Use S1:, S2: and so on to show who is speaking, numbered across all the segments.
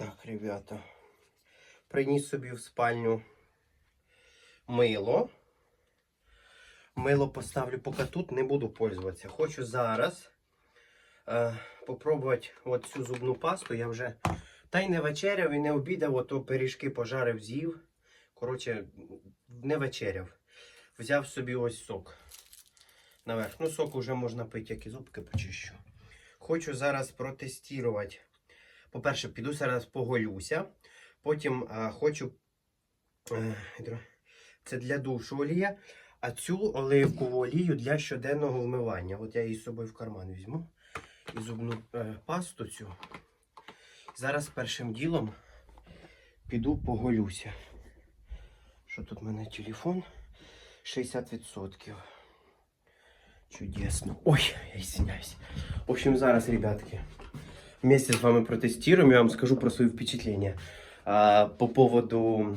S1: Так, ребята. Приніс собі в спальню мило. Мило поставлю поки тут, не буду пользуватися. Хочу зараз е, попробувати от цю зубну пасту. Я вже та й не вечеряв і не обідав, ото пиріжки пожарив, з'їв. Коротше, не вечеряв. Взяв собі ось сок. Наверх. Ну, сок вже можна пити, як і зубки почищу. Хочу зараз протестувати. По-перше, піду зараз поголюся. Потім а, хочу. е, Це для душу олія. А цю оливкову олію для щоденного вмивання. От я її з собою в карман візьму. І зубну е, пасту цю. Зараз першим ділом піду поголюся. Що тут в мене телефон? 60%. Чудесно. Ой, я извиняюсь. В общем, зараз, ребятки, вместе с вами протестируем. Я вам скажу про свои впечатления. А, по поводу...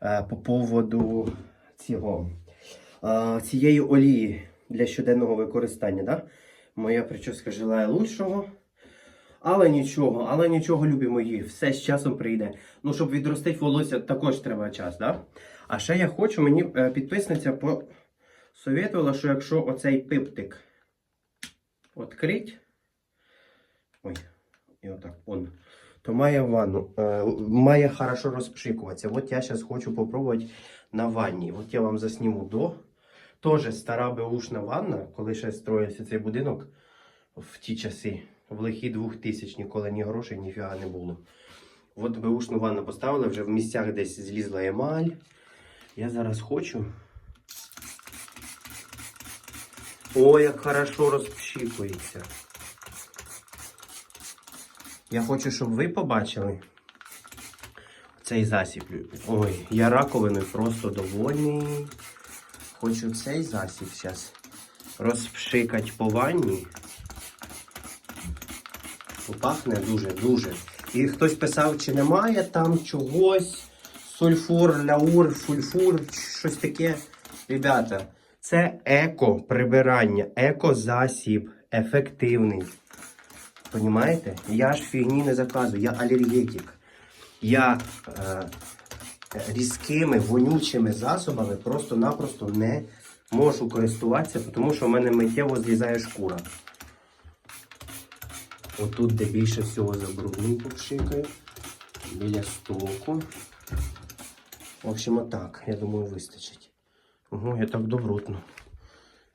S1: а, по поводу цього, а, цієї олії для щоденного використання. Да? Моя прическа желає лучшого. Але нічого, але нічого, любі мої, все з часом прийде. Ну, щоб відростити волосся, також треба час, да? А ще я хочу, мені е, підписниця посоветувала, що якщо оцей пиптик відкрить, ой, і отак, он, то має ванну, е, має хорошо розпшикуватися. От я зараз хочу попробувати на ванні. От я вам засніму до. Тоже стара беушна ванна, коли ще строївся цей будинок в ті часи, в лихі 2000 ніколи ні грошей, ні фіга не було. От беушну ванну поставили, вже в місцях десь злізла емаль. Я зараз хочу. Ой, як хорошо розпшикується. Я хочу, щоб ви побачили цей засіб. Ой, я раковиною просто довольний. Хочу цей засіб зараз розпшикати по ванні. Пахне дуже-дуже. І хтось писав, чи немає там чогось. Сульфур, ляур, фульфур, щось таке. Ребята, це еко-прибирання, еко-засіб, ефективний. Понімаєте? Я ж фігні не заказую, я алергетик. Я е, різкими, вонючими засобами просто-напросто не можу користуватися, тому що в мене миттєво злізає шкура. Отут, де більше всього забруднень попшикаю, біля стоку. В общем, отак, я думаю, вистачить. Ого, я так добротно.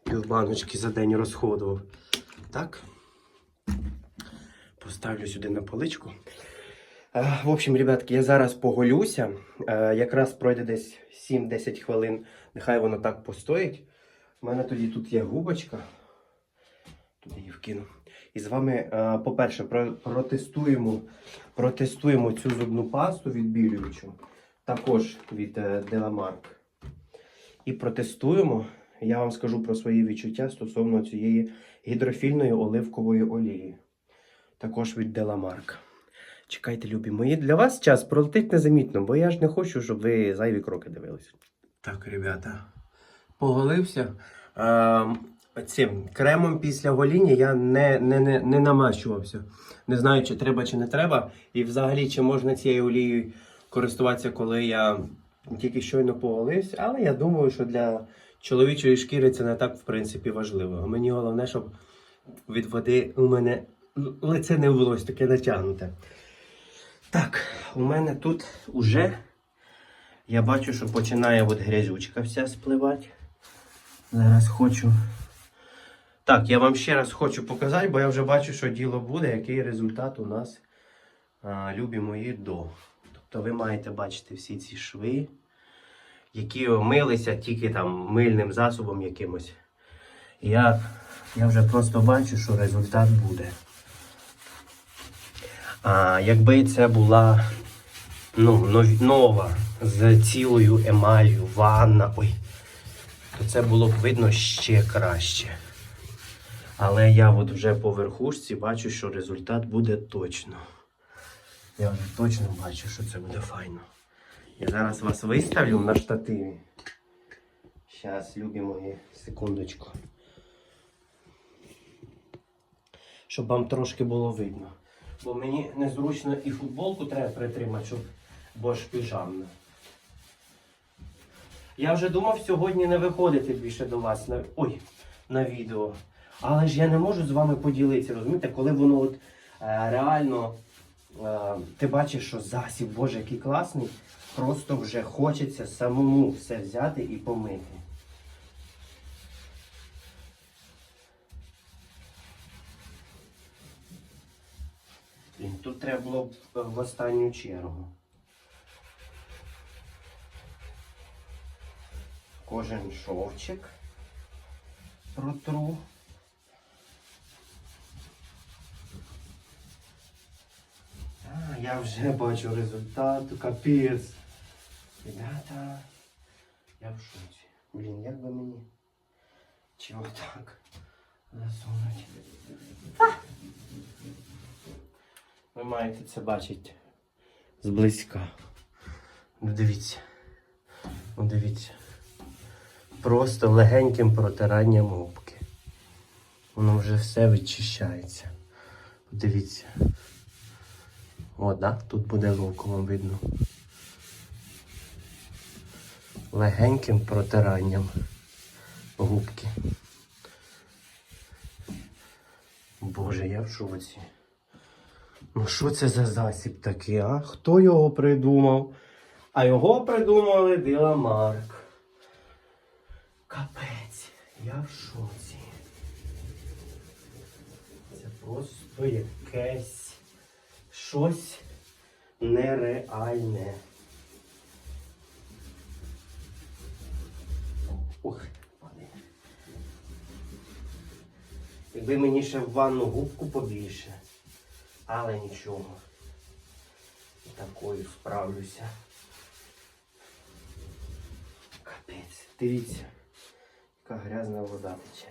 S1: Пів баночки за день розходував. Так. Поставлю сюди на поличку. Е, В общем, ребятки, я зараз поголюся. Е, Якраз пройде десь 7-10 хвилин. Нехай воно так постоїть. У мене тоді тут є губочка. Туди її вкину. І з вами, е, по-перше, протестуємо, протестуємо цю зубну пасту відбілюючу, також від Delamark. І протестуємо. Я вам скажу про свої відчуття стосовно цієї гідрофільної оливкової олії. Також від Delamark. Чекайте, любі мої. Для вас час пролетить незамітно, бо я ж не хочу, щоб ви зайві кроки дивилися. Так, ребята, поголився. Ем, цим кремом після гоління я не, не, не, не намащувався. Не знаю, чи треба, чи не треба. І взагалі, чи можна цією олією користуватися, коли я тільки щойно поголився. Але я думаю, що для чоловічої шкіри це не так, в принципі, важливо. Мені головне, щоб від води у мене лице не було таке натягнуте. Так, у мене тут уже я бачу, що починає от грязючка вся спливати. Зараз хочу. Так, я вам ще раз хочу показати, бо я вже бачу, що діло буде, який результат у нас, а, любі мої, до. Тобто ви маєте бачити всі ці шви, які милися тільки там мильним засобом якимось. Я, я вже просто бачу, що результат буде. А якби це була ну, нова з цілою емалью, ванна, ой, то це було б видно ще краще. Але я от вже по верхушці бачу, що результат буде точно. Я вже точно бачу, що це буде файно. Я зараз вас виставлю на штативі. Зараз, любі мої, секундочку. Щоб вам трошки було видно. Бо мені незручно і футболку треба притримати, щоб бо ж піжамна. Я вже думав сьогодні не виходити більше до вас на ой, на відео. Але ж я не можу з вами поділитися, розумієте, коли воно от е, реально е, ти бачиш, що засіб, боже, який класний, просто вже хочеться самому все взяти і помити. Блін, Тут треба було б е, в останню чергу. Кожен шовчик протру. А, я вже бачу результат, капець. Ребята, я в шоці. Блін, як би мені чи отак засунути. Ви маєте це бачити зблизька. Ну дивіться. Ну дивіться. Просто легеньким протиранням губки. Воно вже все відчищається. Подивіться. О, да? Тут буде лук, вам видно. Легеньким протиранням губки. Боже, я в шоці. Ну що це за засіб такий, а? Хто його придумав? А його придумали Дила Марк. Капець, я в шоці. Це просто якесь щось нереальне. Ух, падає. Якби мені ще в ванну губку побільше. Але нічого. І такою справлюся. Капець, дивіться, яка грязна вода тече.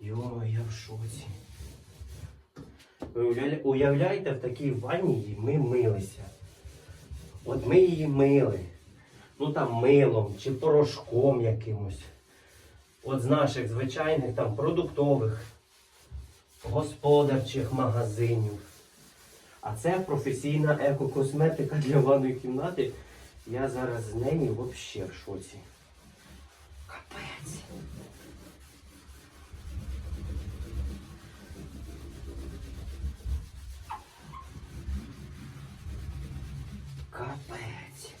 S1: Йо, я в шоці. Ви уявляєте, в такій ванні ми милися. От ми її мили. Ну там милом чи порошком якимось. От з наших звичайних там продуктових господарчих магазинів. А це професійна екокосметика для ванної кімнати. Я зараз з нею взагалі в шоці. Капець. Капець.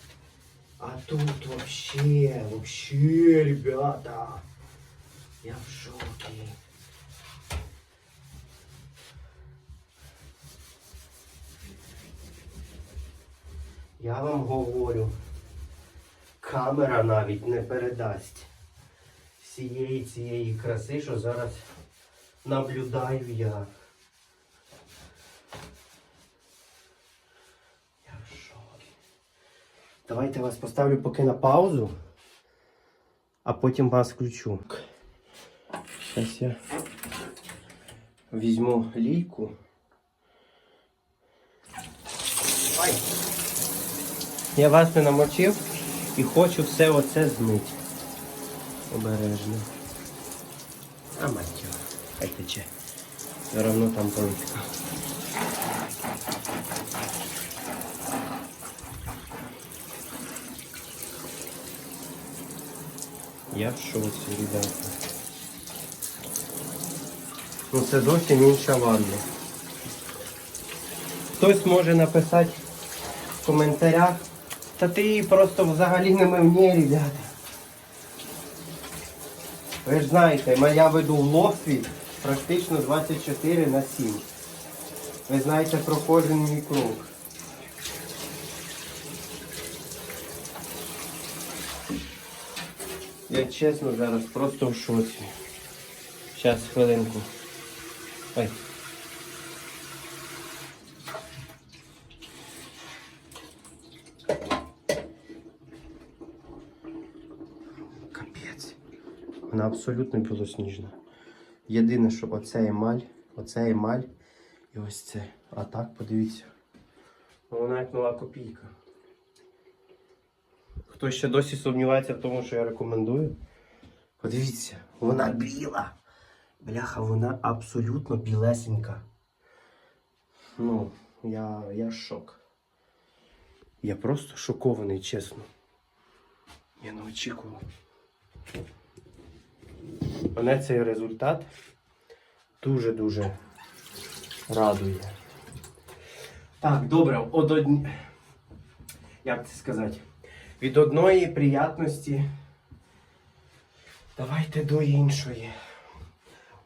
S1: А тут вообще, вообще, ребята. Я в шоке. Я вам говорю, камера навіть не передасть всієї цієї краси, що зараз наблюдаю я. Я в шокі. Давайте вас поставлю поки на паузу, а потім вас включу. Зараз я візьму лійку. Ай! Я вас не намочив і хочу все оце змити. Обережно. А мать його, хай тече. Все одно там поличка. Я в шоці, ребята. Ну це зовсім інша ванна. Хтось може написати в коментарях. Та ти просто взагалі не мив. Ні, ребята. Ви ж знаєте, я веду в лофі практично 24 на 7. Ви знаєте про кожен мій крок. Я чесно зараз просто в шоці. Зараз хвилинку. Ой. Капець. Вона абсолютно білосніжна. Єдине, що оце емаль, оце емаль і ось це. А так, подивіться. Вона як нова копійка. Хто ще досі сумнівається в тому, що я рекомендую? Подивіться, вона біла. Бляха, вона абсолютно білесенька. Ну, я, я шок. Я просто шокований, чесно. Я не очікував. Мене цей результат дуже-дуже радує. Так, добре, одні... Як це сказати? Від одної приятності. Давайте до іншої.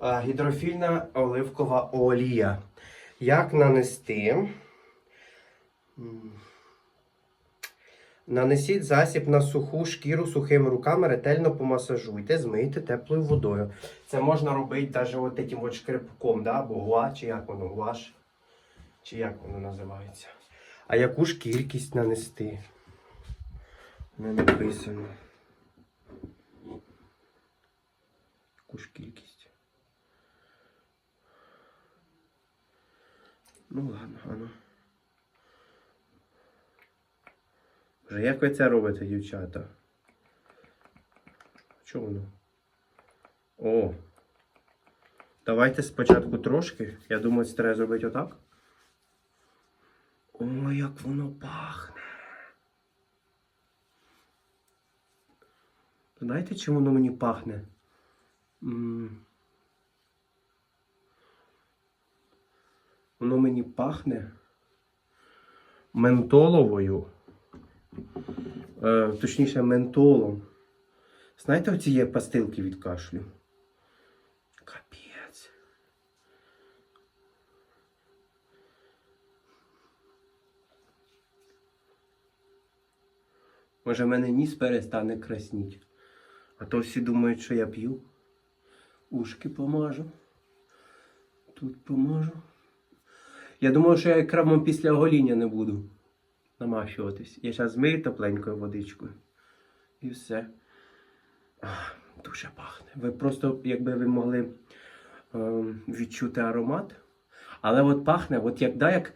S1: Гідрофільна оливкова олія. Як нанести? Нанесіть засіб на суху шкіру сухими руками, ретельно помасажуйте, змийте теплою водою. Це можна робити навіть от таким от шкребком, да? або гуа, чи як воно, гуаш, чи як воно називається. А яку ж кількість нанести? Не написано. Яку ж кількість? Ну ладно, ану. Вже як ви це робите, дівчата? Чого воно? О. Давайте спочатку трошки. Я думаю, це треба зробити отак. О, як воно пахне. Знаєте, чим воно мені пахне? Воно мені пахне ментоловою. Е, точніше, ментолом. Знаєте, оці є пастилки від кашлю? Капець. Може, в мене ніс перестане красніть. А то всі думають, що я п'ю. Ушки помажу. Тут помажу. Я думаю, що я кремом після гоління не буду намащуватись. Я зараз змию тепленькою водичкою. І все. Ах, дуже пахне. Ви просто, якби ви могли е, відчути аромат. Але от пахне, от як, да, як,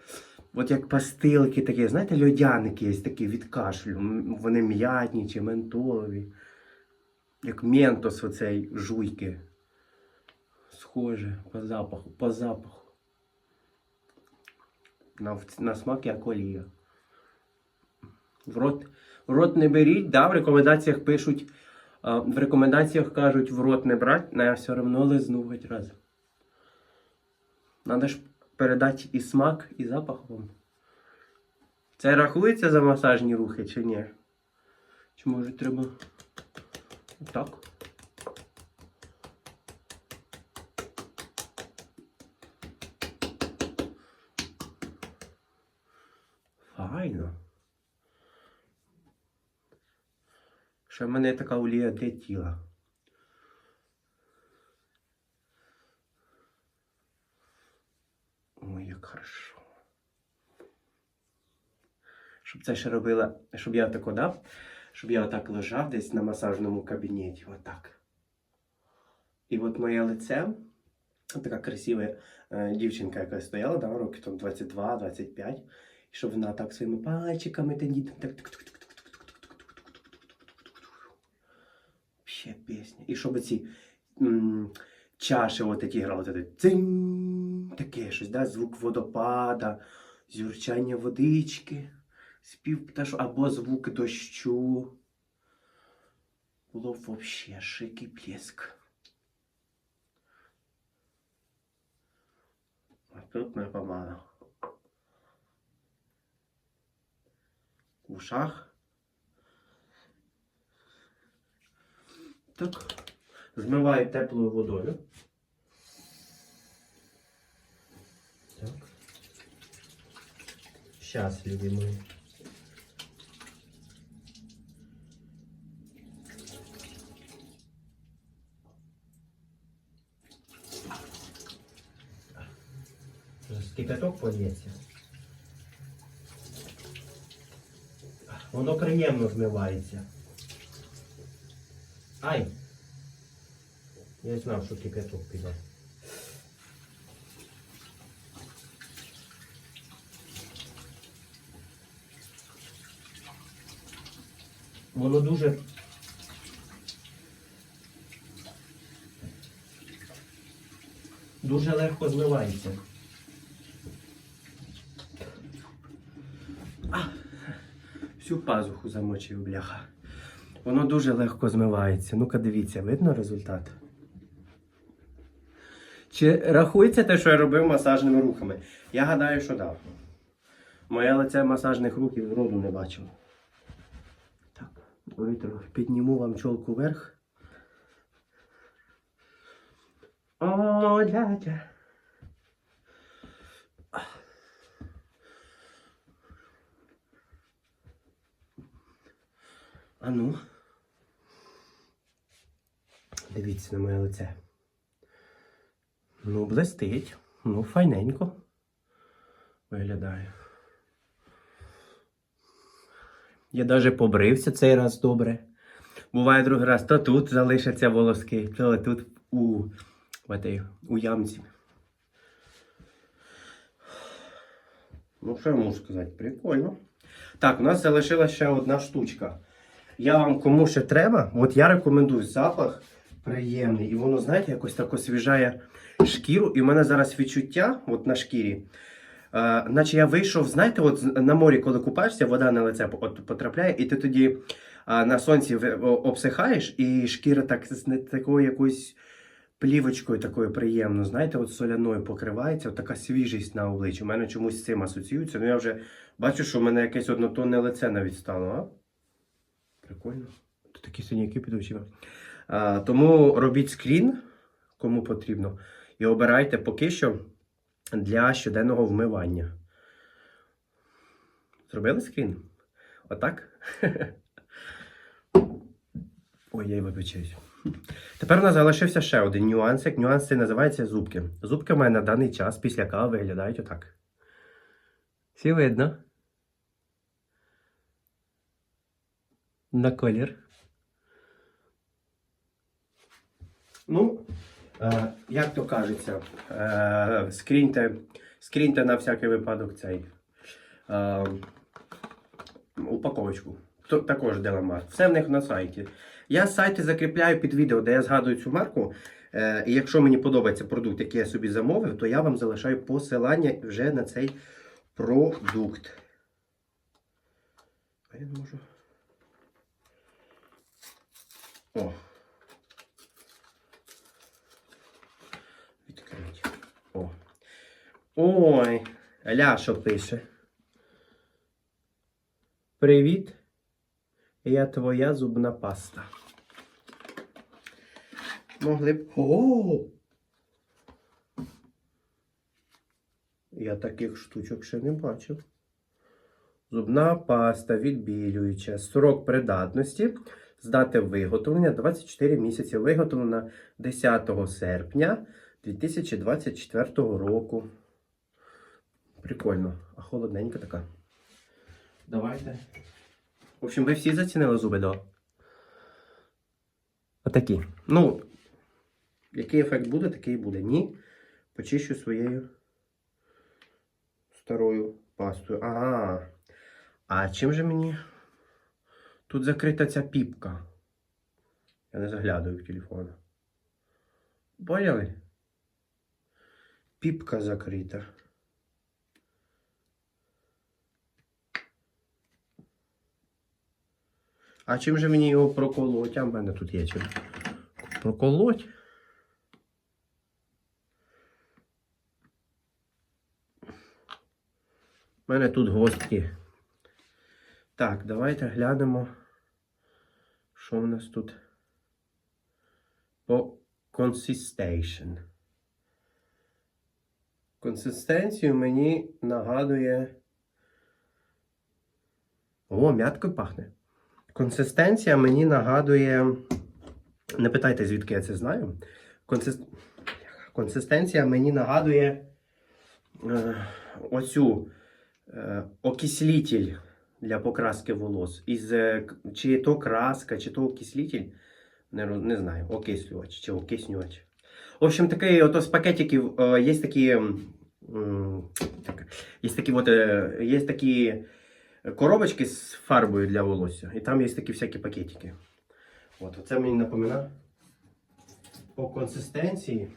S1: от як пастилки такі, знаєте, льодяники є такі від кашлю. Вони м'ятні чи ментолові. Як ментос оцей жуйки. Схоже по запаху, по запаху. На, на смак як олія. В рот, в рот не беріть, да, в рекомендаціях пишуть, в рекомендаціях кажуть в рот не брати, але я все одно лизну хоч раз. Надо ж передати і смак, і запах вам. Це рахується за масажні рухи чи ні? Чи може треба так? Файно. Ще в мене така олія для тіла. Ой, як хорошо. Щоб це ще робила, щоб я тако дав, щоб я отак лежав десь на масажному кабінеті, отак. І от моє лице, така красива е, дівчинка, яка стояла, да, років там 22-25, і щоб вона так своїми пальчиками тендітом так тук тук тук Ще пісня. І щоб ці м, чаші от грали, таке цинь, таке щось, да? звук водопада, зюрчання водички, спів пташу або звук дощу. Було вообще шик і блеск. А тут не помада. В ушах. Так. Змиваю теплою водою. Так. Сейчас, любимые. Зараз Кипяток польється. Воно приємно змивається. Ай! Я знав, що ти кипяток піде. Воно дуже дуже легко зливається. А, всю пазуху замочив бляха. Воно дуже легко змивається. Ну-ка дивіться, видно результат? Чи рахується те, що я робив масажними рухами? Я гадаю, що так. Моє лице масажних рухів роду не бачив. Так, трохи підніму вам чолку вверх. О, дядя. А ну. Дивіться на моє лице. Ну, блистить. Ну, файненько. Виглядає. Я навіть побрився цей раз добре. Буває другий раз, то тут залишаться волоски, то тут у, в этой, у ямці. Ну, що я можу сказати? Прикольно. Так, у нас залишилася ще одна штучка. Я вам кому ще треба, от я рекомендую запах приємний. І воно, знаєте, якось так освіжає шкіру. І в мене зараз відчуття от на шкірі. Е, наче я вийшов, знаєте, от на морі, коли купаєшся, вода на лице от потрапляє, і ти тоді е, на сонці обсихаєш, і шкіра так з такою якоюсь плівочкою такою приємно, знаєте, от соляною покривається, от така свіжість на обличчі. У мене чомусь з цим асоціюється. Ну я вже бачу, що в мене якесь однотонне лице навіть стало, а? Прикольно. Тут такі синяки під очима. А, тому робіть скрін, кому потрібно, і обирайте поки що для щоденного вмивання. Зробили скрін? Отак? Ой, я й вибачаюсь. Тепер у нас залишився ще один нюансик. Нюанс цей називається зубки. Зубки в мене на даний час після кави виглядають отак. Всі видно? На колір. Ну, е, як то кажеться, е, скріньте, на всякий випадок цей е, упаковочку. Також Деламар. Все в них на сайті. Я сайти закріпляю під відео, де я згадую цю марку. Е, і якщо мені подобається продукт, який я собі замовив, то я вам залишаю посилання вже на цей продукт. А я не можу. О. Відкрить. О. Ой, Ляшо пише. Привіт. Я твоя зубна паста. Могли б. О! Я таких штучок ще не бачив. Зубна паста відбілююча. Срок придатності. Здати виготовлення 24 місяці. Виготовлена 10 серпня 2024 року. Прикольно. А холодненька така. Давайте. В общем, ви всі зацінили зуби, да? Отакі. Ну, який ефект буде, такий буде. Ні. Почищу своєю старою пастою. Ага. А чим же мені тут закрита ця піпка? Я не заглядаю в телефон. Поняли? Піпка закрита. А чим же мені його проколоть? А в мене тут є чим. Проколоть. У мене тут гостки. Так, давайте глянемо, що в нас тут по consistation. Консистенцію мені нагадує. О, м'яткою пахне. Консистенція мені нагадує. Не питайте, звідки я це знаю. Консис... Консистенція мені нагадує е, оцю е, окислитель для покраски волос. Із, е, чи то краска, чи то окислитель. Не, не знаю, окислювач чи окиснювач. В общем, такий ото з пакетиків е, є такі. є такі, от, е, є такі коробочки з фарбою для волосся. І там є такі всякі пакетики. От, оце мені напоминає по консистенції.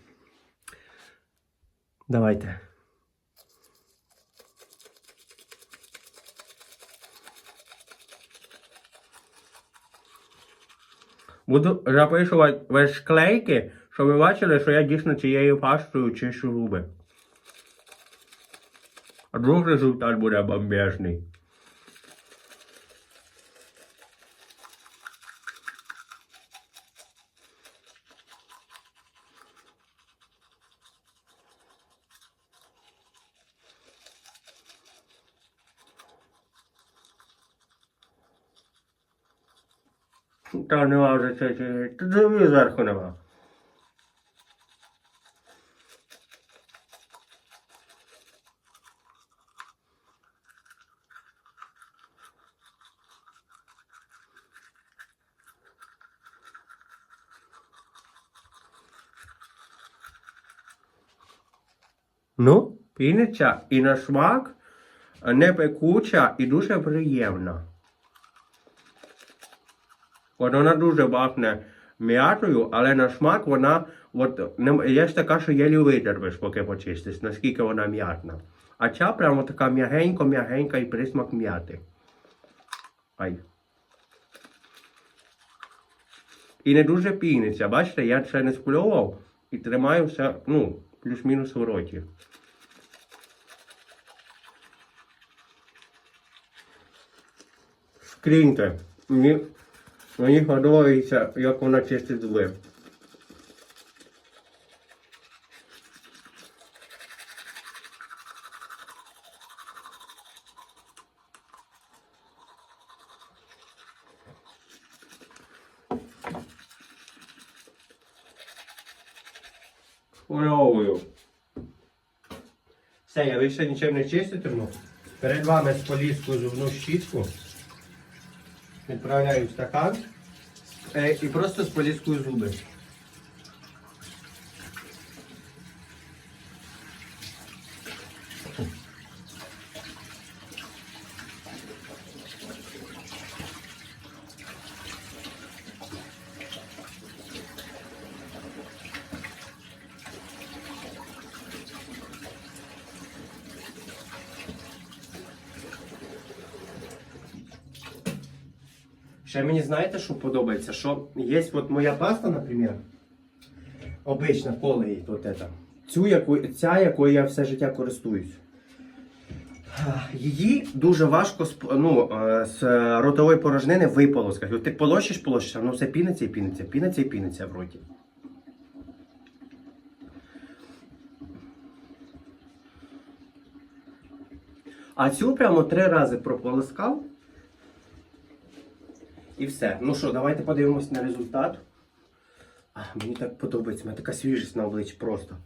S1: Давайте.
S2: Буду записувати весь клейки, щоб ви бачили, що я дійсно цією пастою чищу зуби. А друг результат буде бомбежний. Та нема вже це, це, це диви зверху нема. Ну, піниться і на смак не пекуча і дуже приємна. Вона дуже пахне м'ятою, але на смак вона от, не, є ж така, що єлі витерпиш, поки почистиш, наскільки вона м'ятна. А ця прямо така м'ягенько-м'ягенька і присмак м'яти. Ай. І не дуже піниться. Бачите, я це не спльовував і тримаю все, ну, плюс-мінус в роті. Скріньте. Мені, мені подобається, як вона чистить зуби. Спробую. Все, я більше нічим не чиститиму. Перед вами з поліску зубну щітку. Відправляю в стакан. Е, і просто споліскую зуби. Ще мені знаєте, що подобається? Що є от моя паста, наприклад, обична колеї, от ета. Цю, яку, ця, якою я все життя користуюсь. Її дуже важко ну, е, з ротової порожнини виполоскати. От ти полощиш, полощиш, воно все піниться і піниться, піниться і піниться в роті. А цю прямо три рази прополоскав. І все. Ну що, давайте подивимось на результат. А, мені так подобається, у мене така свіжість на обличчі просто.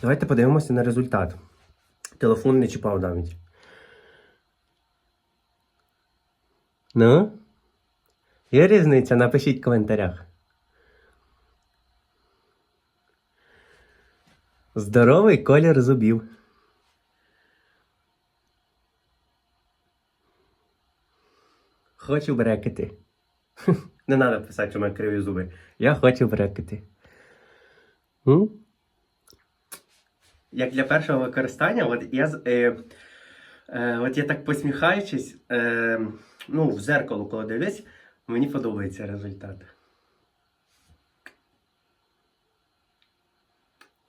S2: Давайте подивимося на результат. Телефон не чіпав навіть. Ну? Є різниця? Напишіть в коментарях. Здоровий колір зубів. Хочу брекети. Не треба писати, що в мене криві зуби. Я хочу брекети. М? Як для першого використання, от я, е, е, от я так посміхаючись, е, ну, в зеркало, коли дивлюсь, мені подобається результат.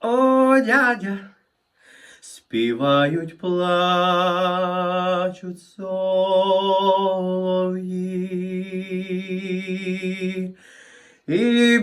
S2: О, дядя, співають, плачуть солов'ї і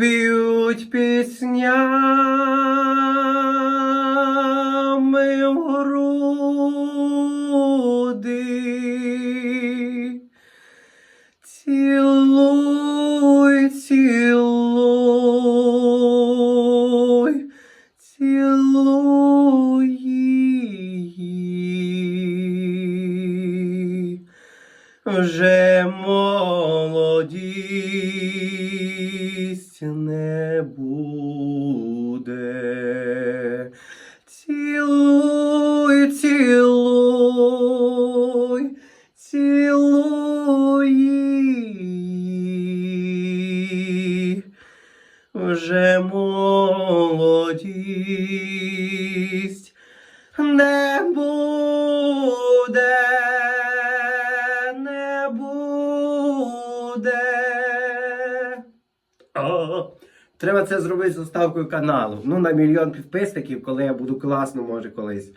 S1: Треба це зробити з доставкою каналу. Ну, на мільйон підписників, коли я буду класно, може, колись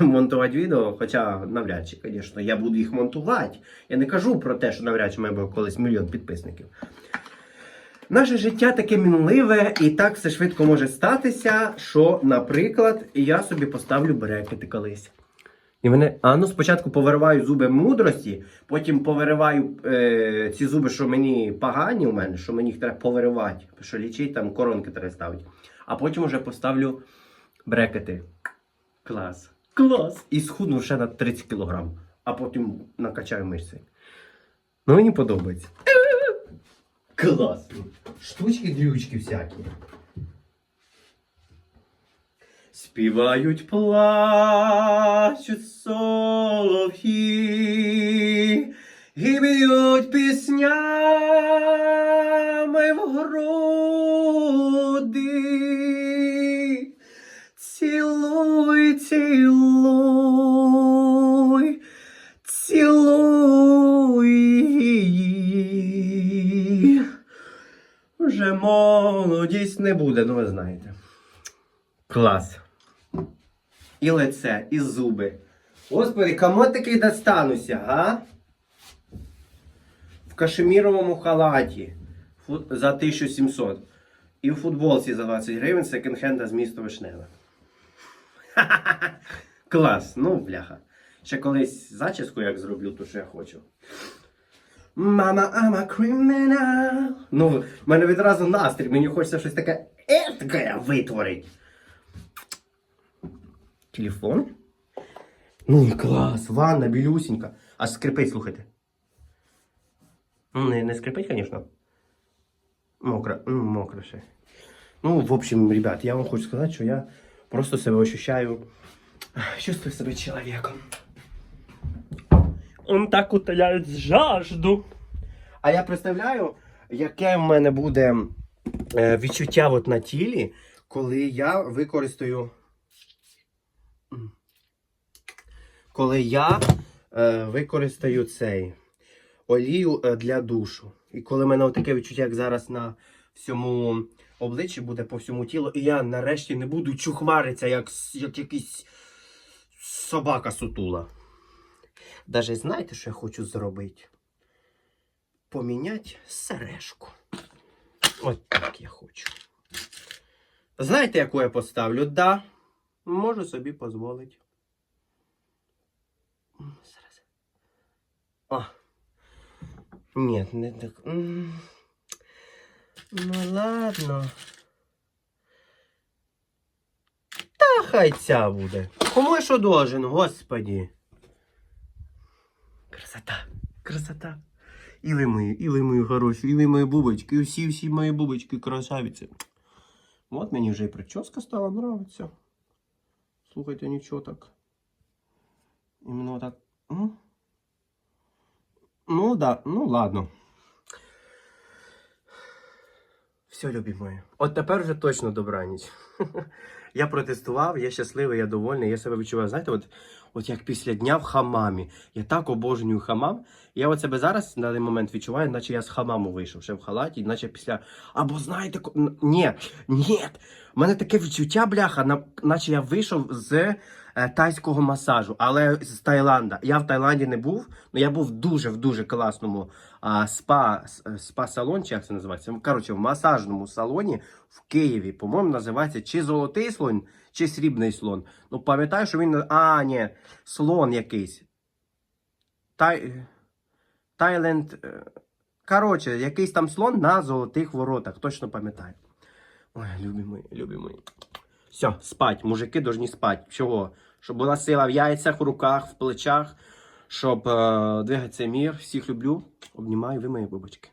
S1: монтувати відео. Хоча навряд чи, звісно, я буду їх монтувати. Я не кажу про те, що навряд чи в мене колись мільйон підписників. Наше життя таке мінливе, і так все швидко може статися, що, наприклад, я собі поставлю брекети колись. І мене, а ну спочатку повириваю зуби мудрості, потім повириваю е, ці зуби, що мені погані у мене, що мені їх треба повиривати, що лічить, там коронки треба ставити. А потім вже поставлю брекети. Клас. Клас! І схудну ще на 30 кг, а потім накачаю мишці. Ну мені подобається. Класно. Штучки дрючки всякі. Співають, плачуть солов'ї і б'ють піснями в груди. Цілуй, цілуй, цілуй. Вже молодість не буде, ну ви знаєте. Клас. І лице, і зуби. Господи, кому такий достануся, а? В кашеміровому халаті за 1700. І в футболці за 20 гривень секонд-хенда з міста Вишневе. Клас, ну бляха. Ще колись зачіску як зроблю, то що я хочу. Мама, a criminal. Ну, в мене відразу настрій, мені хочеться щось таке етке витворити. Телефон? Ну, клас, ванна, білюсінька. А скрипить, слухайте. Ну, не, не скрипить, звісно. Мокро, ну, мокро ще. Ну, в общем, ребят, я вам хочу сказати, що я просто себе ощущаю, чувствую себе чоловіком.
S3: Он так утоляють жажду.
S1: А я представляю, яке в мене буде е, відчуття от на тілі, коли я використаю. М. Коли я е, використаю цей олію е, для душу. І коли в мене таке відчуття, як зараз на всьому обличчі буде по всьому тілу, і я нарешті не буду чухмаритися, як, як якийсь собака сутула. Даже знаєте, що я хочу зробити? поміняти сережку. От так я хочу. Знаєте, яку я поставлю? Да. Можу собі дозволити. М, Зараз. О. Ні, не так. Ну ладно. Та хай ця буде. Кому що должен, господі. Красота. Красота. І ви мої, і ви мої хороші, і ви мої бубочки, і всі всі мої бубочки красавиці. От мені вже і прическа стала нравиться. Слухайте, нічого так. Іменно так. Ну да, ну ладно. Все, любі мої. От тепер вже точно добраніч. Я протестував, я щасливий, я довольний, я себе відчуваю, знаєте, от, от як після дня в хамамі. Я так обожнюю хамам. Я от себе зараз на даний момент відчуваю, наче я з хамаму вийшов ще в халаті, наче після. Або знаєте, ні, ні. У мене таке відчуття, бляха, наче я вийшов з тайського масажу, але з Таїланда. Я в Таїланді не був, але я був дуже в дуже класному спа, е, спа-салон, чи як це називається? Коротше, в масажному салоні в Києві, по-моєму, називається чи золотий слон, чи срібний слон. Ну, пам'ятаю, що він. А, ні, слон якийсь. Тай... Тайленд. е, Коротше, якийсь там слон на золотих воротах, точно пам'ятаю. Ой, любі мої. Все, спать. Мужики повинні спать. Чого? Щоб була сила в яйцях, в руках, в плечах, щоб е, двигатися мір. Всіх люблю. Обнімаю, ви мої бабочки.